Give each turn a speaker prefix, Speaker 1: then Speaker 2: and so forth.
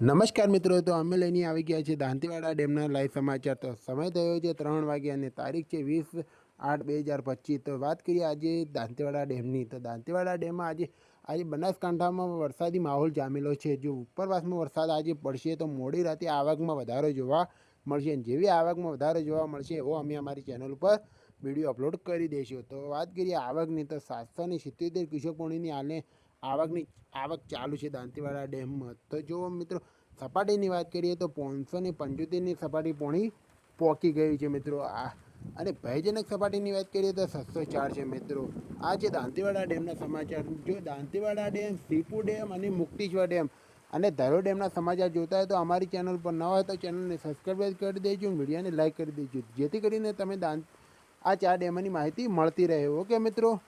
Speaker 1: નમસ્કાર મિત્રો, તો અમે લઈને આવી ગયા છીએ દાંતીવાડા ડેમના લાઈવ સમાચાર. તો સમય થયો છે ત્રણ વાગ્યા અને તારીખ છે વીસ આઠ બે હજાર પચીસ. તો વાત કરીએ આજે દાંતીવાડા ડેમની. તો દાંતીવાડા ડેમમાં આજે આજે બનાસકાંઠામાં વરસાદી માહોલ જામેલો છે. જો ઉપરવાસમાં વરસાદ આજે પડશે તો મોડી રાતે આવકમાં વધારો જોવા મળશે અને જેવી આવકમાં વધારો જોવા મળશે એવો અમે અમારી ચેનલ ઉપર વીડિયો અપલોડ કરી દઈશું. તો વાત કરીએ આવકની, તો સાતસો ને સિત્તોતેર કિશોપોણીની હાલને આવકની, આવક ચાલુ છે દાંતીવાડા ડેમમાં. તો જો મિત્રો, સપાટીની વાત કરીએ તો પાંચસો ને પંચોતેરની સપાટી પોણી પહોંચી ગઈ છે મિત્રો. આ, અને ભયજનક સપાટીની વાત કરીએ તો સાતસો ચાર છે મિત્રો. આ છે દાંતીવાડા ડેમના સમાચાર. જો દાંતીવાડા ડેમ, સીપુ ડેમ અને મુક્તિશ્વર ડેમ અને ધરો ડેમના સમાચાર જોતા હોય તો અમારી ચેનલ પર ન હોય તો ચેનલને સબસ્ક્રાઈબ કરી દેજો, વિડીયોને લાઈક કરી દેજો. જેથી કરીને તમે દાંત, આ ચાર ડેમની માહિતી મળતી રહે. ઓકે મિત્રો?